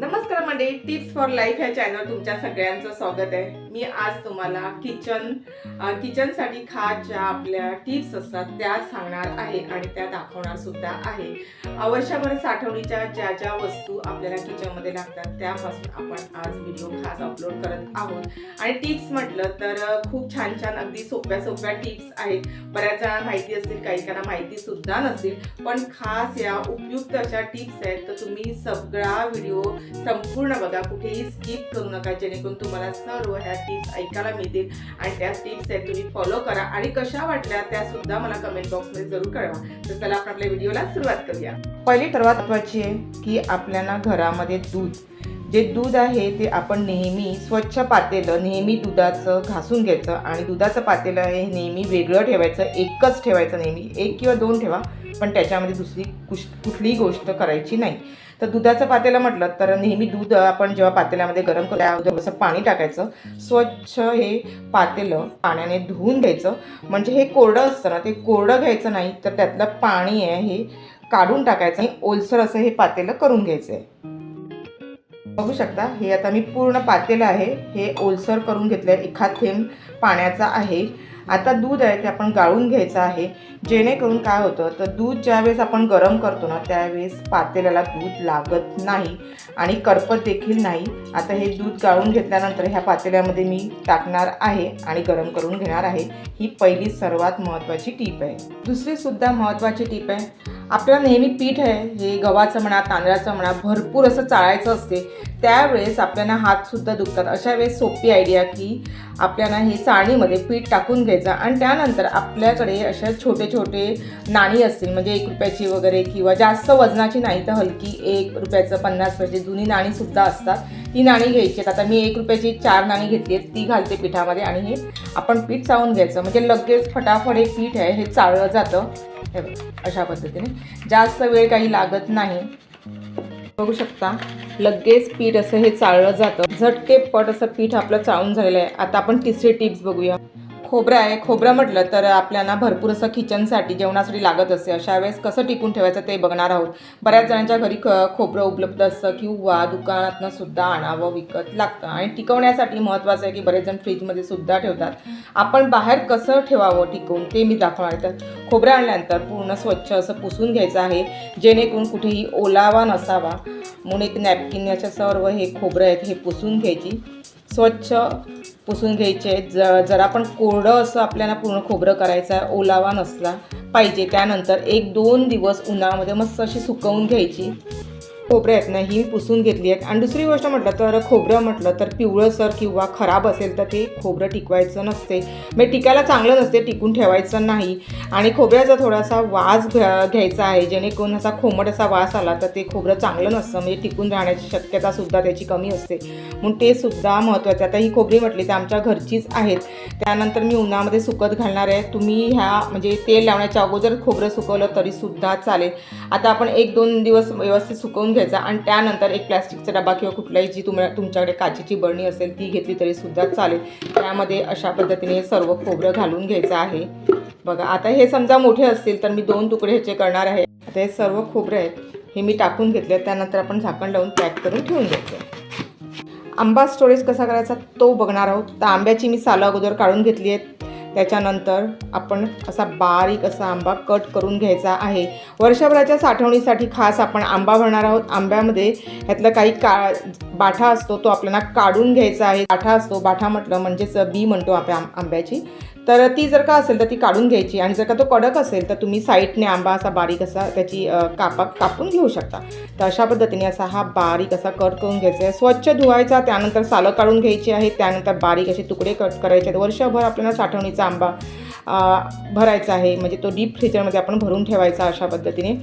नमस्कार मंडळी tips for life ह्या चॅनल तुमच्या सगळ्यांचं स्वागत आहे. मी आज तुम्हाला किचन किचनसाठी खास ज्या आपल्या टिप्स असतात त्या सांगणार आहे आणि त्या दाखवणार सुद्धा आहे. वर्षभर साठवणीच्या ज्या ज्या वस्तू आपल्याला किचनमध्ये लागतात त्यापासून आपण आज व्हिडिओ खास अपलोड करत आहोत. आणि टिप्स म्हटलं तर खूप छान छान अगदी सोप्या सोप्या टिप्स आहेत. बऱ्याच जणांना माहिती असतील काही काहींना माहिती सुद्धा नसतील पण खास या उपयुक्त अशा टिप्स आहेत. तर तुम्ही सगळा व्हिडिओ संपूर्ण बघा कुठेही स्किप करू नका जेणेकरून तुम्हाला सर्व ह्या टिप्स ऐकायला मिळतील. आणि त्या टिप्स आहेत तुम्ही फॉलो करा. आणि कशा वाटल्या त्या सुद्धा मला कमेंट बॉक्समध्ये जरूर कळवा. तर चला आपण आपल्या व्हिडिओला सुरुवात करूया. पहिली सर्वात महत्वाची आहे की आपल्याला घरामध्ये दूध. जे दूध आहे ते आपण नेहमी स्वच्छ पातेलं नेहमी दुधाचं घासून घ्यायचं. आणि दुधाचं पातेलं आहे हे नेहमी वेगळं ठेवायचं एकच ठेवायचं नेहमी. एक किंवा दोन ठेवा पण त्याच्यामध्ये दुसरी कुश कुठलीही गोष्ट करायची नाही. तर दुधाचं पातेलं म्हटलं तर नेहमी दूध आपण जेव्हा पातेल्यामध्ये गरम करू त्या पाणी टाकायचं. स्वच्छ हे पातेलं पाण्याने धुवून घ्यायचं. म्हणजे हे कोरडं असतं ना ते कोरडं घ्यायचं नाही तर त्यातलं पाणी आहे हे काढून टाकायचं आणि ओलसर असं हे पातेलं करून घ्यायचं आहे. बघू शकता हे आता मी पूर्ण पातेलं आहे हे ओलसर करून घेतलं आहे एखाद थेंब पाण्याचा आहे. आता दूध आहे ते आपण गाळून घ्यायचं आहे. जेणेकरून काय होतं तर दूध ज्यावेळेस आपण गरम करतो ना त्यावेळेस पातेल्याला दूध लागत नाही आणि करपत देखील नाही. आता हे दूध गाळून घेतल्यानंतर ह्या पातेल्यामध्ये मी टाकणार आहे आणि गरम करून घेणार आहे. ही पहिली सर्वात महत्त्वाची टीप आहे. दुसरीसुद्धा महत्त्वाची टीप आहे. आपल्याला नेहमी पीठ आहे हे गव्हाचं म्हणा तांदळाचं म्हणा भरपूर असं चाळायचं असते त्यावेळेस आपल्याला हातसुद्धा दुखतात. अशा वेळेस सोपी आयडिया की आपल्याला हे चाळणीमध्ये पीठ टाकून घ्यायचं आणि त्यानंतर आपल्याकडे अशा छोटे छोटे नाणी असतील म्हणजे एक रुपयाची वगैरे किंवा जास्त वजनाची नाही तर हलकी एक रुपयाचं पन्नास पैसे जुनी नाणीसुद्धा असतात. ती नाणी घ्यायची आता मी एक रुपयाची चार नाणी घेतली आहेत ती घालते पिठामध्ये आणि हे आपण पीठ चावून घ्यायचं. म्हणजे लगेच फटाफट हे पीठ आहे हे चाळलं जातं. हे अशा पद्धतीने. जास्त वेळ काही लागत नाही. बघू शकता लगेच पीठ असं हे चाळलं जातं. झटके पट असं पीठ आपलं चाळून झालेलं आहे. आता आपण तिसरी टिप्स बघूया. खोबरं आहे. खोबरं म्हटलं तर आपल्याला भरपूर असं किचनसाठी जेवणासाठी लागत असते. अशा वेळेस कसं टिकून ठेवायचं ते बघणार आहोत. बऱ्याच जणांच्या घरी ख खोबरं उपलब्ध असतं किंवा दुकानातनं सुद्धा आणावं विकत लागतं. आणि टिकवण्यासाठी महत्त्वाचं आहे की बरेच जण फ्रीजमध्ये सुद्धा ठेवतात. आपण बाहेर कसं ठेवावं टिकवून ते मी दाखवणार तर खोबरं आणल्यानंतर पूर्ण स्वच्छ असं पुसून घ्यायचं आहे. जेणेकरून कुठेही ओलावा नसावा. म्हणून एक नॅपकिन याच्या सर्व हे खोबरं आहेत हे पुसून घ्यायची. स्वच्छ पुसून घ्यायचे. ज जरा पण कोरडं असं आपल्याला पूर्ण खोबरं करायचं आहे ओलावा नसला पाहिजे. त्यानंतर एक दोन दिवस उन्हामध्ये मस्त अशी सुकवून घ्यायची. खोबरं आहेत ना ही पुसून घेतली आहेत. आणि दुसरी गोष्ट म्हटलं तर खोबरं म्हटलं तर पिवळंसर किंवा खराब असेल तर ते खोबरं टिकवायचं नसते. म्हणजे टिकायला चांगलं नसते टिकून ठेवायचं नाही. आणि खोबऱ्याचा थोडासा वास घ्या घ्यायचा आहे जेणेकरून असा खोमट असा वास आला तर ते खोबरं चांगलं नसतं. म्हणजे टिकून राहण्याची शक्यतासुद्धा त्याची कमी असते. म्हणून ते सुद्धा महत्त्वाचं आता ही खोबरी म्हटली तर आमच्या घरचीच आहेत. त्यानंतर मी उन्हामध्ये सुकत घालणार आहे. तुम्ही ह्या म्हणजे तेल लावण्याच्या अगोदर खोबरं सुकवलं तरीसुद्धा चालेल. आता आपण एक दोन दिवस व्यवस्थित सुकवून घ्यायचा आणि त्यानंतर एक प्लॅस्टिकचा डबा किंवा कुठलाही जी तुम्हाला तुमच्याकडे काचेची बरणी असेल ती घेतली तरीसुद्धा चालेल. त्यामध्ये अशा पद्धतीने हे सर्व खोबरं घालून घ्यायचं आहे. बघा आता हे समजा मोठे असतील तर मी दोन तुकडे ह्याचे करणार आहे. आता हे सर्व खोबरं आहेत हे मी टाकून घेतले त्यानंतर आपण झाकण लावून पॅक करून ठेवून द्यायचं आंबा स्टोरेज कसा करायचा तो बघणार आहोत. तर आंब्याची मी सालं अगोदर काढून घेतली आहेत. त्याच्यानंतर आपण असा बारीक असा आंबा कट करून घ्यायचा आहे. वर्षभराच्या साठवणीसाठी खास आपण आंबा भरणार आहोत. आंब्यामध्ये ह्यातलं काही का बाठा असतो तो आपल्याला काढून घ्यायचा आहे. बाठा असतो. बाठा म्हटलं म्हणजेच बी म्हणतो आपण आंब्याची. तर ती जर का असेल तर ती काढून घ्यायची. आणि जर का तो कडक असेल तर तुम्ही साईडने आंबा असा बारीक असा त्याची कापा कापून घेऊ शकता. तर अशा पद्धतीने असा हा बारीक असा कट करून घ्यायचा आहे. स्वच्छ धुवायचा त्यानंतर सालं काढून घ्यायची आहे. त्यानंतर बारीक असे तुकडे कट करायचे आहेत. वर्षभर आपल्याला साठवणीचा आंबा भरायचा आहे. म्हणजे तो डीप फ्रीजरमध्ये आपण भरून ठेवायचा अशा पद्धतीने.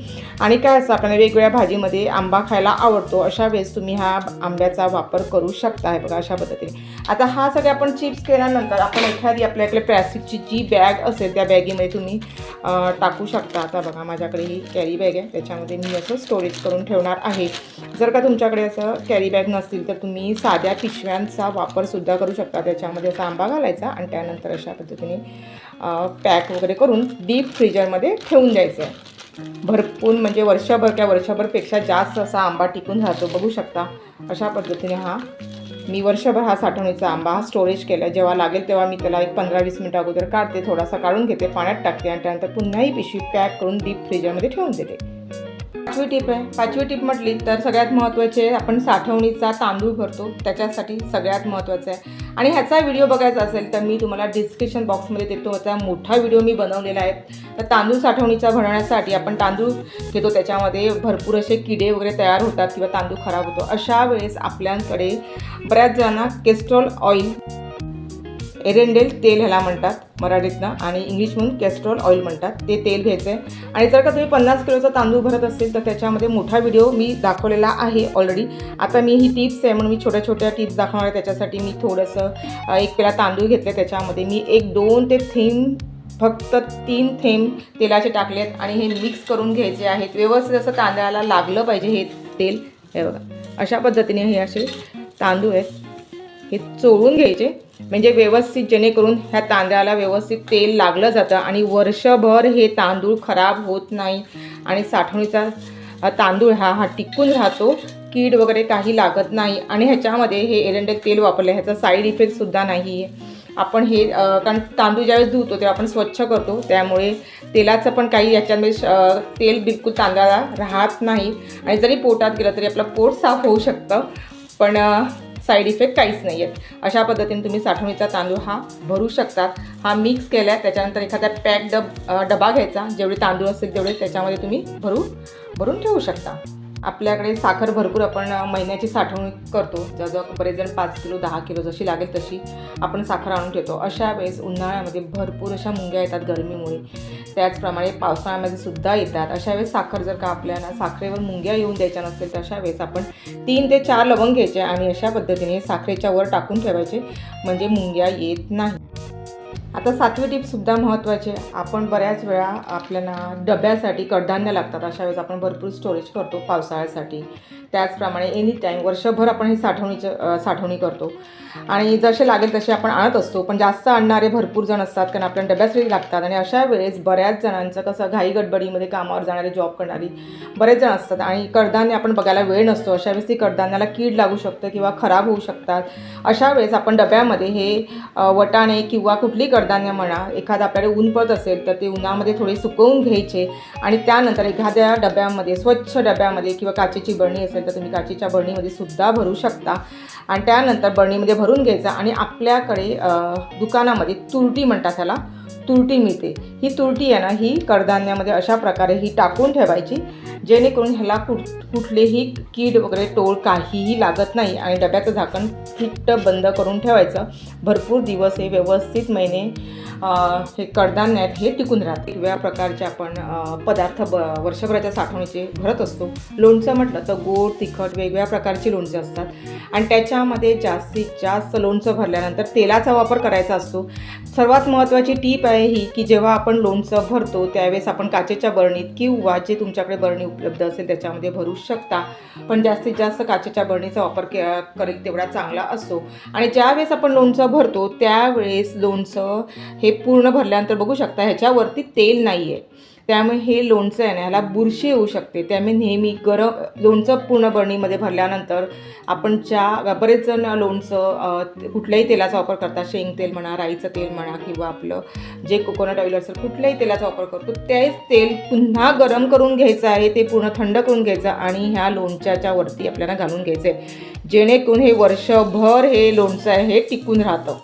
आणि काय असतं आपल्याला वेगवेगळ्या भाजीमध्ये आंबा खायला आवडतो. अशा वेळेस तुम्ही हा आंब्याचा वापर करू शकता. आहे बघा अशा पद्धतीने. आता हा सगळे आपण चिप्स केल्यानंतर आपण एखादी आपल्याकडे प्लॅस्टिकची जी बॅग असेल त्या बॅगीमध्ये तुम्ही टाकू शकता. आता बघा माझ्याकडे ही कॅरी बॅग आहे. त्याच्यामध्ये मी असं स्टोरेज करून ठेवणार आहे. जर का तुमच्याकडे असं कॅरी बॅग नसतील तर तुम्ही साध्या पिशव्यांचा वापरसुद्धा करू शकता. त्याच्यामध्ये असा आंबा घालायचा आणि त्यानंतर अशा पद्धतीने पॅक वगैरे करून डीप फ्रीजरमध्ये ठेवून द्यायचं आहे. भरपूर म्हणजे वर्षभर किंवा वर्षभरपेक्षा जास्त असा आंबा टिकून राहतो. बघू शकता अशा पद्धतीने हा मी वर्षभर हा साठवणीचा आंबा हा स्टोरेज केला जेव्हा लागेल तेव्हा मी त्याला एक पंधरा वीस मिनटं अगोदर काढते थोडासा काढून घेते पाण्यात टाकते आणि त्यानंतर पुन्हाही पिशवी पॅक करून डीप फ्रीजरमध्ये ठेवून देते. पाचवी टिप आहे. पाचवी टीप म्हटली तर सगळ्यात महत्त्वाचे आपण साठवणीचा तांदूळ भरतो. त्याच्यासाठी सगळ्यात महत्त्वाचं आहे. आणि ह्याचा व्हिडिओ बघायचा असेल तर मी तुम्हाला डिस्क्रिप्शन बॉक्समध्ये देतो. त्याचा मोठा व्हिडिओ मी बनवलेला आहे. तर तांदूळ साठवणीचा भरण्यासाठी आपण तांदूळ घेतो. त्याच्यामध्ये भरपूर असे किडे वगैरे तयार होतात किंवा तांदूळ खराब होतो. अशा वेळेस आपल्याकडे बऱ्याच जणांना केस्ट्रॉल ऑइल एरेंडेल तेल ह्याला म्हणतात मराठीतनं आणि इंग्लिशमधून कॅस्ट्रॉल ऑइल म्हणतात. ते तेल घ्यायचं आहे आणि जर का तुम्ही पन्नास किलोचा तांदूळ भरत असेल तर त्याच्यामध्ये मोठा व्हिडिओ मी दाखवलेला आहे ऑलरेडी आता मी ही टिप्स आहे म्हणून मी छोट्या छोट्या टिप्स दाखवणार आहे. त्याच्यासाठी मी थोडंसं एक पेला तांदूळ घेतले त्याच्यामध्ये. मी एक दोन ते थेंब फक्त तीन थेंब तेलाचे टाकलेत आणि हे मिक्स करून घ्यायचे आहेत. व्यवस्थित असं तांदळाला लागलं पाहिजे हे तेल. हे बघा. अशा पद्धतीने हे असे तांदूळ आहेत. हे चोळून घ्यायचे. म्हणजे व्यवस्थित जेणेकरून ह्या तांदळाला व्यवस्थित तेल लागलं जातं आणि वर्षभर हे तांदूळ खराब होत नाही. आणि साठवणीचा तांदूळ हा हा टिकून राहतो. कीड वगैरे काही लागत नाही. आणि ह्याच्यामध्ये हे एरंडेल तेल वापरलं ह्याचा साईड इफेक्टसुद्धा नाही. आहे आपण हे कारण तांदूळ ज्यावेळेस धुतो तेव्हा आपण स्वच्छ करतो. त्यामुळे तेलाचं पण काही याच्यामध्ये श- तेल बिलकुल तांदळाला राहत नाही. आणि जरी पोटात गेलं तरी आपलं पोट साफ होऊ शकतं. पण साईड इफेक्ट काहीच नाही आहेत अशा पद्धतीने तुम्ही साठवणीचा तांदूळ हा भरू शकतात. हा मिक्स केला त्याच्यानंतर एखादा पॅक डब डबा घ्यायचा जेवढे तांदूळ असतील तेवढे त्याच्यामध्ये तुम्ही भरू भरून ठेवू शकता. आपल्याकडे साखर भरपूर आपण महिन्याची साठवणूक करतो. जवळजवळ बरेच जण पाच किलो दहा किलो जशी लागेल तशी आपण साखर आणून ठेवतो. अशा वेळेस उन्हाळ्यामध्ये भरपूर अशा मुंग्या येतात गरमीमुळे. त्याचप्रमाणे पावसाळ्यामध्ये सुद्धा येतात. अशा वेळेस साखर जर का आपल्याला साखरेवर मुंग्या येऊन द्यायच्या नसतील तर अशा वेळेस आपण तीन ते चार लवंग घ्यायचे आणि अशा पद्धतीने साखरेच्या वर टाकून ठेवायचे. म्हणजे मुंग्या येत नाही आता सातवी टिपसुद्धा महत्त्वाची आहे आपण बऱ्याच वेळा आपल्याला डब्यासाठी कडधान्य लागतात. अशा वेळेस आपण भरपूर स्टोरेज करतो पावसाळ्यासाठी. त्याचप्रमाणे एनी टाईम वर्षभर आपण हे साठवणीचं साठवणी करतो. आणि जसे लागेल तसे आपण आणत असतो. पण जास्त आणणारे भरपूर जण असतात. कारण आपल्याला डब्यासाठी लागतात. आणि अशा वेळेस बऱ्याच जणांचं कसं घाई गडबडीमध्ये कामावर जाणारे जॉब करणारी बरेच जण असतात. आणि कडधान्य आपण बघायला वेळ नसतो. अशा वेळेस ती कडधान्याला कीड लागू शकतं किंवा खराब होऊ शकतात. अशा वेळेस आपण डब्यामध्ये हे वटाणे किंवा कुठली कडधान्य म्हणा एखादं आपल्याकडे ऊन पडत असेल तर ते उन्हामध्ये थोडे सुकवून घ्यायचे आणि त्यानंतर एखाद्या डब्यामध्ये स्वच्छ डब्यामध्ये किंवा काचेची बरणी असेल तर तुम्ही काचेच्या बरणीमध्ये सुद्धा भरू शकता. आणि त्यानंतर बरणीमध्ये भरून घ्यायचं आणि आपल्याकडे दुकानामध्ये तुरटी म्हणतात त्याला तुरटी मिळते. ही तुरटी आहे ना ही कडधान्यामध्ये अशा प्रकारे ही टाकून ठेवायची जेणेकरून ह्याला कुठ कुठलेही कीड वगैरे टोळ काहीही लागत नाही आणि डब्याचं झाकण फिट्ट बंद करून ठेवायचं. भरपूर दिवस हे व्यवस्थित महिने हे कडधान्यात हे टिकून राहते. वेगळ्या प्रकारचे आपण पदार्थ ब वर्षभराच्या साठवणीचे भरत असतो. लोणचं म्हटलं तर गोड तिखट वेगवेगळ्या प्रकारची लोणचे असतात. आणि त्याच्यामध्ये जास्तीत जास्त लोणचं भरल्यानंतर तेलाचा वापर करायचा असतो. सर्वात महत्त्वाची टीप आहे ही की जेव्हा आपण लोणचं भरतो त्यावेळेस आपण काचेच्या बरणीत किंवा जे तुमच्याकडे बरणी उपलब्ध असेल त्याच्यामध्ये भरू शकता. पण जास्तीत जास्त काचेच्या बरणीचा वापर के करेल तेवढा चांगला असतो. आणि ज्यावेळेस आपण लोणचं भरतो त्यावेळेस लोणचं हे पूर्ण भरल्यानंतर बघू शकता ह्याच्यावरती तेल नाही आहे त्यामुळे हे लोणचं आहे ना ह्याला बुरशी येऊ शकते. त्यामुळे नेहमी गरम लोणचं पूर्ण बरणीमध्ये भरल्यानंतर आपण चहा बरेच जण लोणचं कुठल्याही तेलाचा वापर करतात. शेंग तेल म्हणा राईचं तेल म्हणा किंवा आपलं जे कोकोनट ऑइल असेल कुठल्याही तेलाचा वापर करतो. तेच तेल पुन्हा गरम करून घ्यायचं आहे ते पूर्ण थंड करून घ्यायचं आणि ह्या लोणच्याच्या वरती आपल्याला घालून घ्यायचं आहे जेणेकरून हे वर्षभर हे लोणचं आहे हे टिकून राहतं.